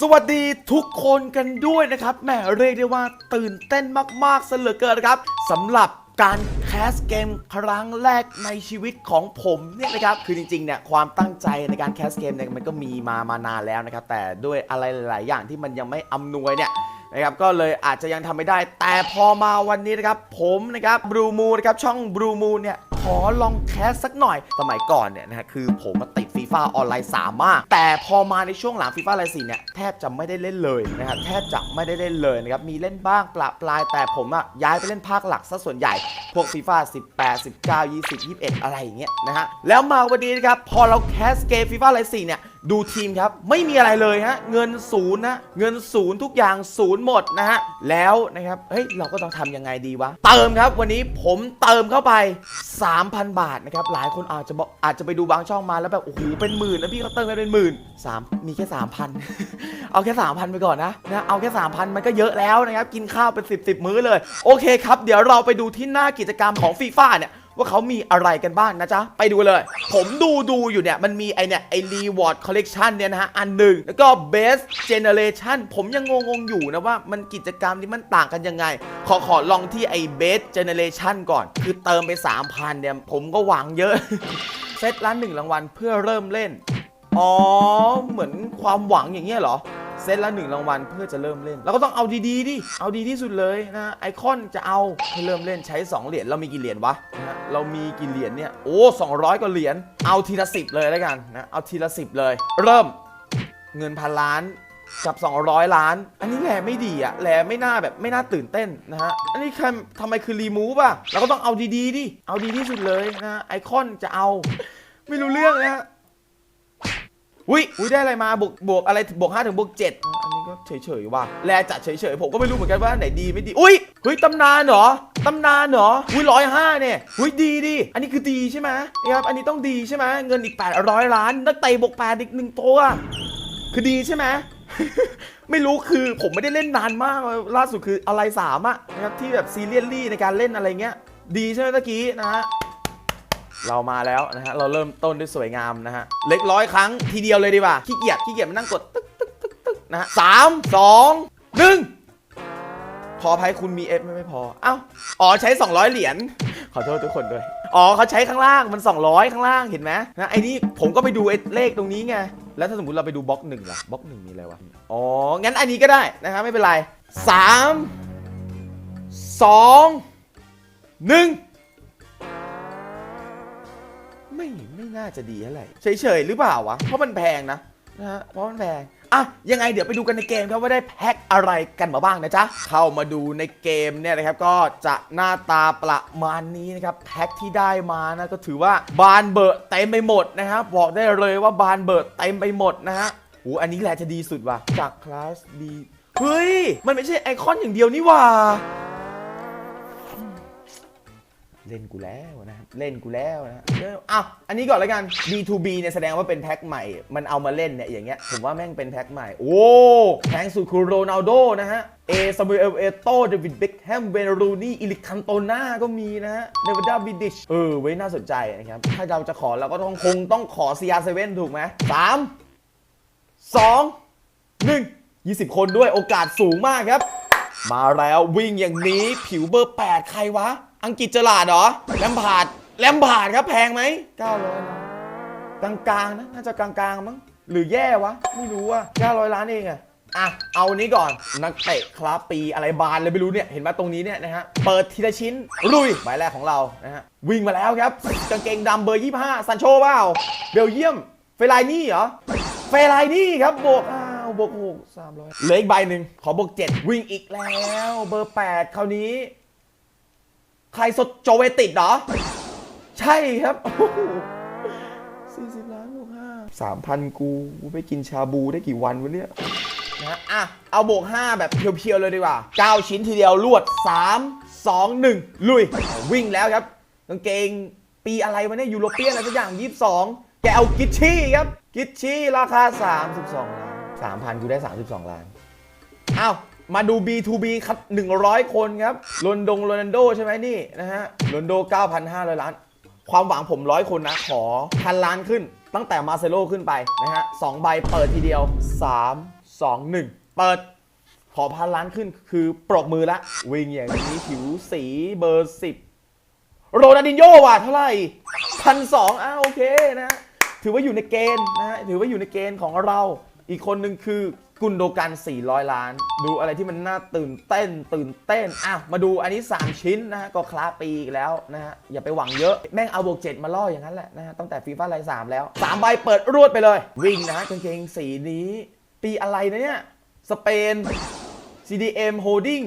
สวัสดีทุกคนกันด้วยนะครับแหมเรียกได้ว่าตื่นเต้นมากๆเสลือเกินครับสำหรับการแคสเกมครั้งแรกในชีวิตของผมเนี่ยนะครับคือจริงๆเนี่ยความตั้งใจในการแคสเกมเนี่ยมันก็มีมามานานแล้วนะครับแต่ด้วยอะไรหลายๆอย่างที่มันยังไม่อำนวยเนี่ย นะครับก็เลยอาจจะยังทำไม่ได้ แต่พอมาวันนี้นะครับ ผมนะครับบลูมูนะครับช่องบลูมูเนี่ยขอลองแคสสักหน่อย สมัยก่อนเนี่ยนะฮะคือผมมาติดฟีฟ่าออนไลน์3มาก แต่พอมาในช่วงหลังฟีฟ่าไลน์4เนี่ยแทบจะไม่ได้เล่นเลยนะครับแทบจะไม่ได้เล่นเลยนะครับ มีเล่นบ้างปละปลาย แต่ผมอะย้ายไปเล่นภาคหลักซะส่วนใหญ่ พวกฟีฟ่า18 19 20 21 อะไรอย่างเงี้ยนะฮะแล้วมาวันนี้นะครับพอเราแคสเกมฟีฟ่าไลน์4เนี่ย ดูทีมครับไม่มีอะไรเลยฮะเงินศูนย์นะเงินศูนย์ทุกอย่างศูนย์หมดนะฮะแล้วนะครับเฮ้ยเราก็ต้องทำยังไงดีวะเติมครับวันนี้ผมเติมเข้าไป 3,000 บาทนะครับหลายคนอาจจะบอกอาจจะไปดูบางช่องมาแล้วแบบโอ้โหเป็นหมื่นนะพี่เขาเติมกันเป็นหมื่นสามมีแค่3,000 เอาแค่ 3,000 ไปก่อนนะนะเอาแค่ 3,000 มันก็เยอะแล้วนะครับกินข้าวเป็น 10 10 มื้อเลย โอเคครับ เดี๋ยวเราไปดูที่หน้ากิจกรรมของฟีฟ่าเนี่ย ว่าเขามีอะไรกันบ้างนะจ๊ะ ไปดูเลย ผมดูดูอยู่เนี่ย มันมีไอเนี่ย ไอรีวอร์ดคอลเลกชันเนี่ยนะฮะ อันหนึ่ง แล้วก็ best generation ผมยังงงๆอยู่นะว่ามันกิจกรรมนี้มันต่างกันยังไง ขอขอลองที่ไอ best generation ก่อน คือเติมไป 3,000เนี่ย ผมก็หวังเยอะ เซตละหนึ่งรางวัลเพื่อเริ่มเล่น อ๋อ เหมือนความหวังอย่างเงี้ยเหรอ เซตละหนึ่งรางวัลเพื่อจะเริ่มเล่นเราก็ต้องเอาดีๆดิเอาดีที่สุดเลยนะไอคอนจะเอาให้เริ่มเล่นใช้ 2 เหรียญเรามีกี่เหรียญวะนะเรามีกี่เหรียญเนี่ยโอ้200กว่าเหรียญเอาทีละสิบเลยแล้วกันนะเอาทีละสิบเลย เริ่มเงินพันล้านกับ 200 ล้าน อันนี้แหละไม่ดีอะแหละไม่น่าแบบไม่น่าตื่นเต้นนะฮะ อันนี้ทำทำไมคือรีมูฟอะเราก็ต้องเอาดีๆดิ เอาดีที่สุดเลยนะ ไอคอนจะเอา ไม่รู้เรื่องนะฮะ อุ้ยอุ้ยได้อะไรมาบวกบวกอะไรบวก5ถึงบวก7อันนี้ก็เฉยๆว่ะแลจัดเฉยๆผมก็ไม่รู้เหมือนกันว่าไหนดีไม่ดีอุ้ยเฮ้ยตำนานเหรอตำนานเหรออุ้ยร้อยห้าเนี่ยอุ้ยดีดิอันนี้คือดีใช่ไหมนี่ครับอันนี้ต้องดีใช่ไหมเงินอีก800ล้านนักเตะบวก8อีกหนึ่งตัวคือดีใช่ไหมไม่รู้คือผมไม่ได้เล่นนานมากล่าสุดคืออะไรสามอะนะครับที่แบบซีเรียสลี่ในการเล่นอะไรเงี้ยดีใช่ไหมตะกี้นะฮะ เรามาแล้วนะฮะ เราเริ่มต้นด้วยสวยงามนะฮะ เล็กร้อยครั้งทีเดียวเลยดีกว่า ขี้เกียจ ขี้เกียจมานั่งกดตึ๊กตึ๊กตึ๊กตึ๊กนะฮะสามสองหนึ่งขออภัยคุณมีเอฟไม่ไม่พอ เอ้า อ๋อใช้ 200 เหรียญ ขอโทษทุกคนด้วย อ๋อเขาใช้ข้างล่างมัน 200 ข้างล่างเห็นไหมนะไอ้นี่ผมก็ไปดูเลขตรงนี้ไง แล้วถ้าสมมติเราไปดูบล็อกหนึ่งล่ะ บล็อกหนึ่งมีอะไรวะ อ๋อ งั้นอันนี้ก็ได้นะฮะไม่เป็นไรสามสองหนึ่ง ไม่ไม่น่าจะดีเท่าไรเฉยๆหรือเปล่าวะ เพราะมันแพงนะนะฮะเพราะมันแพงอะยังไงเดี๋ยวไปดูกันในเกมครับว่าได้แพ็คอะไรกันมาบ้างนะจ๊ะ เข้ามาดูในเกมเนี่ยนะครับก็จะหน้าตาประมาณนี้นะครับแพ็คที่ได้มานะก็ถือว่าบานเบอะเต็มไปหมดนะครับบอกได้เลยว่าบานเบอะเต็มไปหมดนะฮะโอ้อันนี้แหละจะดีสุดว่ะจากคลาสดีเฮ้ย มันไม่ใช่ไอคอนอย่างเดียวนี่ว่า เล่นกูแล้วนะครับเล่นกูแล้วนะเอออ้าวอันนี้ก่อนแล้วกัน B2B เนี่ยแสดงว่าเป็นแพ็คใหม่ มันเอามาเล่นเนี่ยอย่างเงี้ยผมว่าแม่งเป็นแพ็คใหม่ โอ้แพงสุดคือโรนัลโดนะฮะเอซามูเอลเอโตเดวิดเบคแฮมเวเนรูนี่อิลิคันโตนาก็มีนะฮะเดวิดาวิดิชเออไว้น่าสนใจนะครับ ถ้าเราจะขอเราก็ต้องคงต้องขอ CR7 ถูกไหมสามสองหนึ่งยี่สิบคนด้วยโอกาสสูงมากครับ มาแล้ววิ่งอย่างนี้ผิวเบอร์ 8 ใครวะ อังกฤษจลาดเหรอแลมพาดแลมพาดครับแพงไหม900ล้านกลางๆนะน่าจะกลางๆมั้งหรือแย่วะ ไม่รู้ว่า900 ล้านเองอะอะ เอานี้ก่อน นักเตะคลาสปีอะไรบานเลยไม่รู้เนี่ย เห็นไหมตรงนี้เนี่ยนะฮะ เปิดทีละชิ้น ลุยใบแรกของเรา นะฮะ วิ่งมาแล้วครับ กางเกงดำเบอร์ 25 ซันโชเปล่า เบลเยียม เฟลายนี่เหรอ เฟลายนี่ครับ บวกอ้าวบวกหกสามร้อยเหลืออีกใบหนึ่ง ขอบวกเจ็ดวิ่งอีกแล้ว เบอร์แปดคราวนี้ ใครสดโจเวติดเหรอ ใช่ครับสี่สิบล้านบวกห้าสามพันกูกูไปกินชาบูได้กี่วันวะเนี่ยนะอะ เอาบวก 5 แบบเพียวๆ เลยดีกว่า 9 ชิ้นทีเดียวรวด 3 2 1 ลุย วิ่งแล้วครับกางเกงปีอะไรวะเนี่ยยูโรเปียนอะไรสักอย่าง 22 แกเอากิชชี่ครับ กิชชี่ราคา 32 ล้าน 3,000 กูได้ 32 ล้านอ้าว มาดู B2B ครับ 100 คนครับโรนดงโรนันโดใช่ไหมนี่นะฮะโรนโด 9,500 ล้าน ความหวังผมร้อยคนนะ ขอพันล้านขึ้น ตั้งแต่มาเซโลขึ้นไปนะฮะสองใบเปิดทีเดียว 3 2 1 เปิด ขอพันล้านขึ้นคือปรบมือละ วิ่งอย่างนี้ผิวสีเบอร์ 10 โรนัลดินโญ่ว่ะเท่าไหร่พันสองอะโอเคนะ ถือว่าอยู่ในเกณฑ์นะฮะถือว่าอยู่ในเกณฑ์ของเรา อีกคนหนึ่งคือ กุนโดกัน 400 ล้าน ดูอะไรที่มันน่าตื่นเต้น ตื่นเต้นอะมาดูอันนี้ 3 ชิ้นนะฮะ ก็คลาปีอีกแล้วนะฮะ อย่าไปหวังเยอะ แม่งเอาบวก7มาล่ออย่างนั้นแหละนะฮะตั้งแต่ฟีฟ่าไลน์3แล้ว3ใบเปิดรวดไปเลย วิ่งนะฮะกางเกงสีนี้ ปีอะไรนะเนี่ย สเปน CDM Holding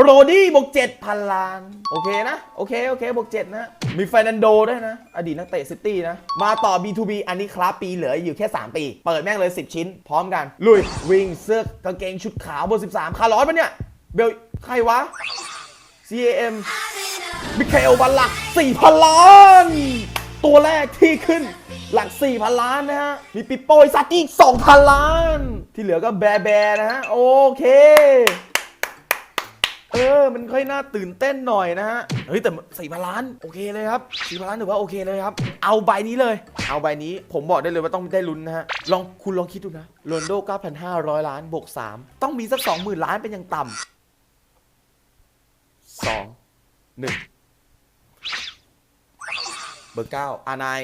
โรดี้บวก7พันล้าน โอเคนะ โอเค โอเคบวก7นะ มีเฟรนันโดด้วยนะ อดีตนักเตะซิตี้นะ มาต่อ B2B อันนี้ครับปีเหลืออยู่แค่ 3 ปี เปิดแม่งเลย 10 ชิ้น พร้อมกัน ลุย วิ่งเสื้อกางเกงชุดขาวเบอร์13 คาร์ลอสปะเนี่ย เบล ใครวะ CAM มิเคลบัลลัก4,000 ล้าน ตัวแรกที่ขึ้นหลัก 4,000 ล้านนะฮะ มีปิโป้ซัตตี้อีก2,000 ล้าน ที่เหลือก็แบร์แบรนะฮะ โอเค เออ มันค่อยน่าตื่นเต้นหน่อยนะฮะ เฮ้ยแต่สี่พันล้านโอเคเลยครับสี่พันล้านถือว่าโอเคเลยครับ เอาใบนี้เลย เอาใบนี้ผมบอกได้เลยว่าต้องได้ลุ้นนะฮะ ลองคุณลองคิดดูนะโรนโด9,500 ล้านบวก3ต้องมีสัก 20,000 ล้านเป็นอย่างต่ำสองหนึ่งเบอร์เก้าอานาย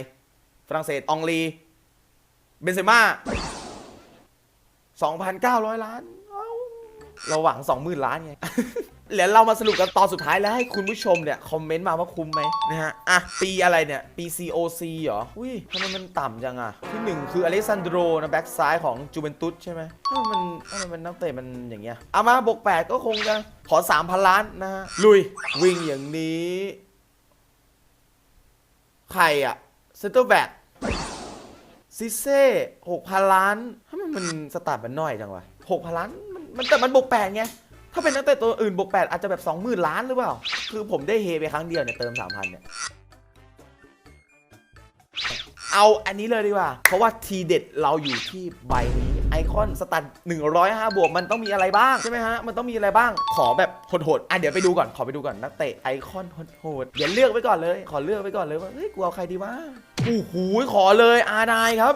ฝรั่งเศส องลี เบนเซม่า2,900 ล้าน เราหวัง 20,000 ล้านไงเดี๋ยวเรามาสรุปกันตอนสุดท้ายแล้วให้คุณผู้ชมเนี่ยคอมเมนต์มาว่าคุ้มไหมนะฮะ อะ ปีอะไรเนี่ย ปี COC เหรอ อุ้ยทำไมมันต่ำจังอะ ที่หนึ่งคืออเล็กซานโดรนะแบ็กซ้ายของจูเวนตุสใช่ไหมทำไมมันทำไมมันนักเตะมันอย่างเงี้ยเอามาบวก8ก็คงจะขอ 3,000 ล้านนะฮะ ลุย วิ่งอย่างนี้ ใครอะเซนเตอร์แบ็กซิเซ่หกพันล้านทำไมมันสตาร์ทมันน้อยจังวะหกพันล้าน มันแต่มันบวกแปดไง ถ้าเป็นนักเตะตัวอื่นบวกแปดอาจจะแบบสองหมื่นล้านหรือเปล่า คือผมได้เฮไปครั้งเดียวเนี่ยเติมสามพันเนี่ย เอาอันนี้เลยดีกว่า เพราะว่าทีเด็ดเราอยู่ที่ใบนี้ไอคอนสตัน105 บวกมันต้องมีอะไรบ้างใช่ไหมฮะ มันต้องมีอะไรบ้าง ขอแบบโหดๆ อะเดี๋ยวไปดูก่อน ขอไปดูก่อนนักเตะไอคอนโหดๆเดี๋ยวเลือกไว้ก่อนเลย ขอเลือกไว้ก่อนเลยว่าเฮ้ยกูเอาใครดีวะโอ้โหขอเลยอาไนครับ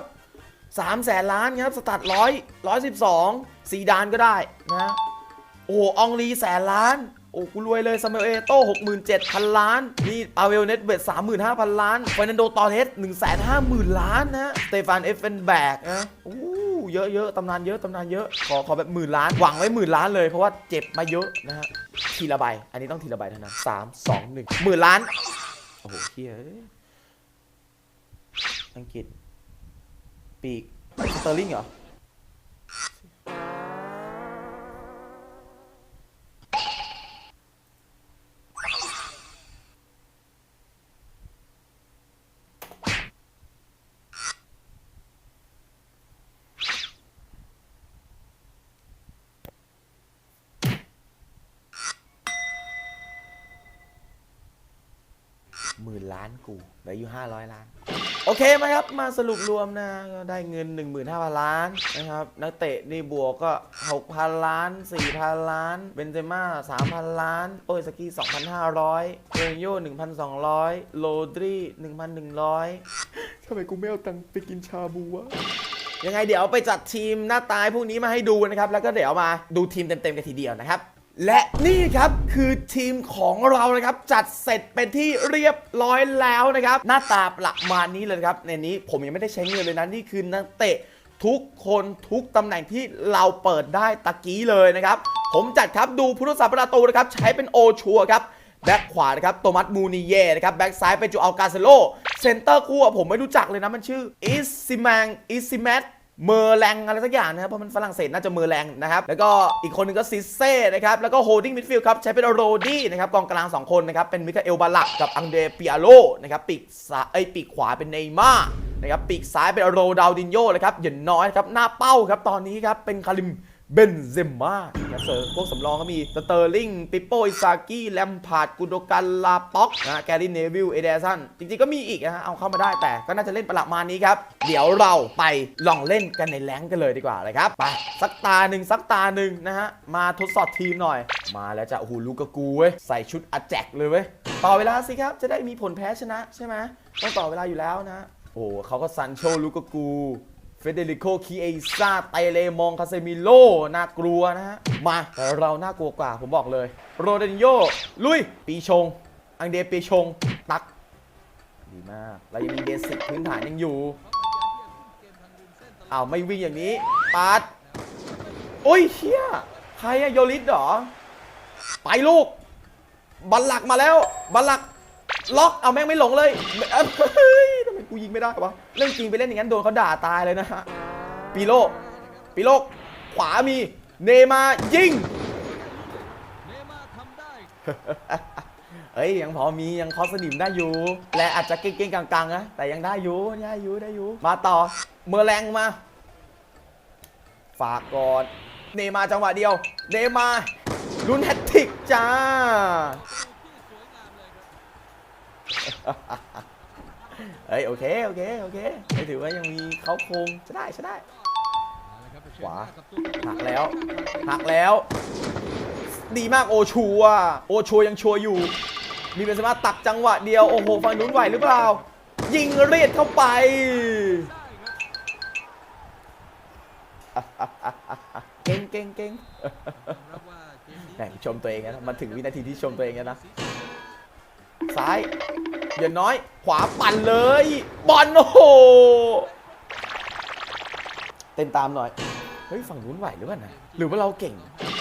3แสนล้านครับสตัดร้อยร้อยสิบสอง ซีดานก็ได้นะโอ้อองลีแสนล้าน โอ้กูรวยเลยซามูเอโต้หกหมื่นเจ็ดพันล้านนี่อาเวลเน็ตเวทสามหมื่นห้าพันล้านฟนันโดตอเทสหนึ่งแสนห้าหมื่นล้านนะสเตฟานเอฟเฟนแบกนะโอ้เยอะเยอะตำนานเยอะตำนานเยอะขอขอแบบหมื่นล้านหวังไว้หมื่นล้านเลยเพราะว่าเจ็บมาเยอะนะฮะทีละใบอันนี้ต้องทีละใบเท่านั้นสามสองหนึ่งหมื่นล้านโอ้โหเฮ้ยอังกฤษปีกสเตอร์ลิงเหรอ 1,500 ล้าน โอเคไหมครับ มาสรุปรวมนะได้เงิน 15,000 ล้านนะครับนักเตะนี่บวกก็ 6,000 ล้าน 4,000 ล้าน เบนเซม่า 3,000 ล้าน โอ้ยสกี้ 2,500เรนโย่1,200 โรดรี 1,100ทำไมกูไม่เอาตังค์ไปกินชาบูวะยังไงเดี๋ยวไปจัดทีมหน้าตายพวกนี้มาให้ดูนะครับ แล้วก็เดี๋ยวมาดูทีมเต็มๆกันทีเดียวนะครับ และนี่ครับคือทีมของเรานะครับ จัดเสร็จเป็นที่เรียบร้อยแล้วนะครับ หน้าตาประมาณนี้เลยครับ ในนี้ผมยังไม่ได้ใช้เงินเลยนะ นี่คือนักเตะทุกคนทุกตำแหน่งที่เราเปิดได้ตะกี้เลยนะครับ ผมจัดครับดูผู้รักษาประตูนะครับ ใช้เป็นโอชัวครับแบ็คขวานะครับโตมัสมูนิเย่นะครับแบ็คซ้ายเป็นจูอัลกาเซโลเซนเตอร์คู่ผมไม่รู้จักเลยนะมันชื่ออิซิมังอิซิแมต เมอร์แรงอะไรสักอย่างนะครับ เพราะมันฝรั่งเศสน่าจะเมอร์แรงนะครับ แล้วก็อีกคนหนึงก็ซิเซ่นะครับ แล้วก็โฮดดิ้งมิดฟิลด์ครับ ใช้เป็นโรดี้นะครับ กองกลาง 2 คนนะครับ เป็นมิคาเอลบาลักกับอังเดรปิอาโลนะครับปีกซ้ายเอ้ยปีกขวาเป็นเนย์ม่าร์นะครับปีกซ้ายเป็นโรดาวดินโยนะครับอย่าน้อยครับหน้าเป้าครับตอนนี้ครับเป็นคาริม เบนเซมมานะเสริมพวกสำรองก็มีสเตอร์ลิงปิโป้อิซากิแลมพาร์ดกุโดกันลาป็อกนะแกรี่เนวิลเอเดสันจริงๆก็มีอีกนะฮะเอาเข้ามาได้แต่ก็น่าจะเล่นประมาณนี้ครับ เดี๋ยวเราไปลองเล่นกันในแรงกันเลยดีกว่าเลยครับ ไป สักตาหนึ่งสักตาหนึ่งนะฮะ มาทดสอบทีมหน่อย มาแล้วจะโอ้โหลูกกกูเว้ยใส่ชุดอาแจกเลยเว้ยต่อเวลาสิครับจะได้มีผลแพ้ชนะใช่ไหมต้องต่อเวลาอยู่แล้วนะโอ้โหเขาก็ซันโชลูกกกู เฟเดริโกคีเอซ่าเตเลมองคาเซมิโลน่ากลัวนะฮะ มาแต่เราน่ากลัวกว่าผมบอกเลย โรเดนโยลุย ปีชง อังเดปีชง ตัก ดีมาก เรายังมีเบสิกพื้นฐานยังอยู่อ้าวไม่วิ่งอย่างนี้ปาดโอ้ยเชี่ยใครอะโยลิสเหรอ ไปลูกบัลหลักมาแล้วบัลหลัก ล็อกเอาแม่งไม่หลงเลย กูยิงไม่ได้วะเรื่องจริงไปเล่นอย่างนั้นโดนเขาด่าตายเลยนะฮะปีโลปีโลขวามีเนมายิงเนมาทำได้เอ้ยยังพอมียังคอสนิมได้อยู่ และอาจจะเก่งๆกลางๆนะแต่ยังได้อยู่ได้อยู่ได้อยู่มาต่อเมอร์แรงมา ฝากก่อนเนมาจังหวะเดียวเนมาลุ้นแฮตทริกจ้า เฮ้ยโอเคโอเคโอเคไม่ถือว่ายังมีเขาโครงจะได้จะได้ ขวาหักแล้วหักแล้ว ดีมากโอชัวโอชัวยังชัวร์อยู่ มีเป็นสามารถตักจังหวะเดียวโอ้โหฝั่งนู้นไหวหรือเปล่า ยิงเรียดเข้าไปเก่งเก่งเก่งแหมชมตัวเองนะมันถึงวินาทีที่ชมตัวเองแล้วนะซ้าย อย่าน้อย ขวาปั่นเลย บอลโอ้โหเต้นตามหน่อย เฮ้ย ฝั่งนู้นไหวหรือเปล่านะ หรือว่าเราเก่ง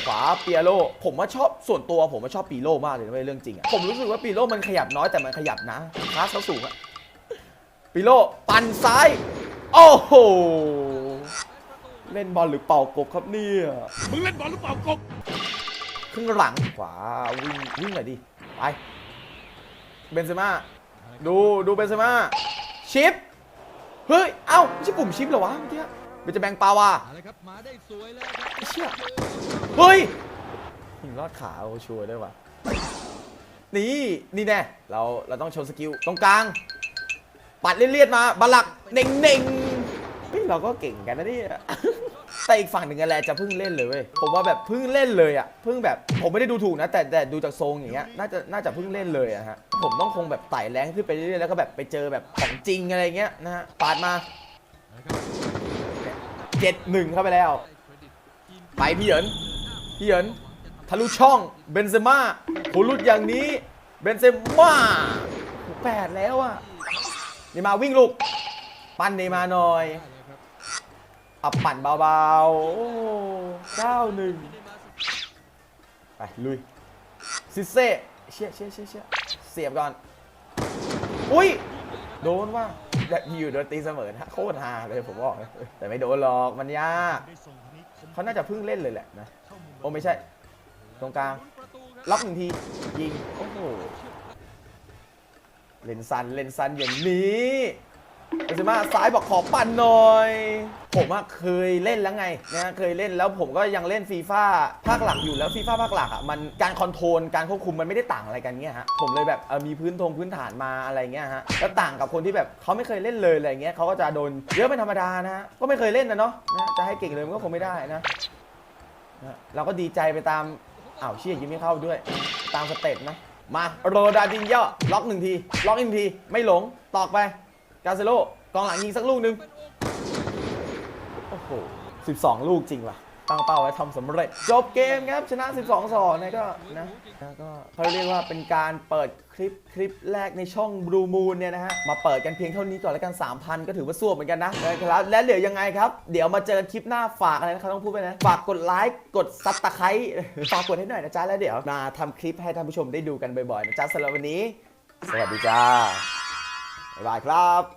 ขวาเปียโล ผมว่าชอบส่วนตัวผมว่าชอบปีโลมากเลยนะเว้ยเรื่องจริงอะผมรู้สึกว่าปีโลมันขยับน้อยแต่มันขยับนะคลาสเขาสูงอะปีโลปั่นซ้าย โอ้โห เล่นบอลหรือเป่ากบครับเนี่ย มึงเล่นบอลหรือเปล่ากบครึ่งหลังขวาวิ่งวิ่งหน่อยดิ ไป เบนเซม่า ดูดูเบนเซม่าชิป เฮ้ย เอ้าไม่ใช่ปุ่มชิปเหรอวะเมื่อกี้เบนจะแบงปาวาอะไรครับมาได้สวยเลยครับไอ้เชี่ยเฮ้ยยิงรอดขาโอ้ชัวร์ด้วยว่ะนี่นี่แน่เราเราต้องโชว์สกิลตรงกลาง ปัดเลียดๆมาบาลักเน่งเน่งๆเฮ้ยเราก็เก่งกันนะเนี่ย แต่อีกฝั่งหนึ่งกันแหละจะเพิ่งเล่นเลยเว้ยผมว่าแบบเพิ่งเล่นเลยอะเพิ่งแบบผมไม่ได้ดูถูกนะ แต่แต่ดูจากทรงอย่างเงี้ยน่าจะน่าจะเพิ่งเล่นเลยอะฮะผมต้องคงแบบไต่แรงขึ้นไปเรื่อยๆแล้วก็แบบไปเจอแบบของจริงอะไรเงี้ยนะฮะปาดมาเจ็ดหนึ่งเข้าไปแล้ว ไปพี่เหยินพี่เหยินทะลุช่องเบนเซม่าโหลุดอย่างนี้เบนเซม่าแปดแล้วอะเนย์มาวิ่งลูก ปั้นเนยมาหน่อย อับปั่นเบาๆโอ้เก้าหนึ่งไปลุยซิเซ่เชี่ยเชี่ยเชี่ยเชี่ยเสียบก่อน อุ้ย โดนว่าอยู่โดนตีเสมอนะโคตรฮาเลยผมบอกแต่ไม่โดนหรอกมันยากเขาน่าจะเพิ่งเล่นเลยแหละนะโอ้ไม่ใช่ ตรงกลางรับล็อกหนึ่งที ยิง โอ้โหเลนซันเลนซันอย่างนี้ เบนเซม่าซ้ายบอกขอปั่นหน่อย ผมอะเคยเล่นแล้วไงนะเคยเล่นแล้วผมก็ยังเล่นฟีฟ่าภาคหลักอยู่แล้วฟีฟ่าภาคหลักอะมันการคอนโทรลการควบคุมมันไม่ได้ต่างอะไรกันเงี้ยฮะผมเลยแบบเออมีพื้นทงพื้นฐานมาอะไรเงี้ยฮะแล้วต่างกับคนที่แบบเขาไม่เคยเล่นเลยอะไรเงี้ยเขาก็จะโดนเยอะเป็นธรรมดานะฮะก็ไม่เคยเล่นนะเนาะนะจะให้เก่งเลยมันก็คงไม่ได้นะนะเราก็ดีใจไปตามอ้าวเชี่ยยิงไม่เข้าด้วย ตามสเต็ปนะมาโรดาดินเยาล็อกหนึ่งทีล็อกอีกทีไม่หลงตอกไป กาเซโลกองหลังยิงสักลูกหนึ่งโอ้โห 12 ลูกจริงว่ะ ตั้งเป้าไว้ทำสำเร็จ จบเกมครับ ชนะ 12 2นะก็นะนะก็เขาเรียกว่าเป็นการเปิดคลิปคลิปแรกในช่อง Blue Moon เนี่ยนะฮะ มาเปิดกันเพียงเท่านี้ก่อนแล้วกัน 3,000 ก็ถือว่าสู้เหมือนกันนะนะครับ และเดี๋ยวยังไงครับ เดี๋ยวมาเจอกันคลิปหน้าฝากอะไรนะครับต้องพูดไปนะ ฝากกดไลค์ กดซับตะไคร้ฝากกดให้หน่อยนะจ๊ะ แล้วเดี๋ยวมาทำคลิปให้ท่านผู้ชมได้ดูกันบ่อยๆนะจ๊ะสำหรับวันนี้ สวัสดีจ้าบ๊ายบายครับ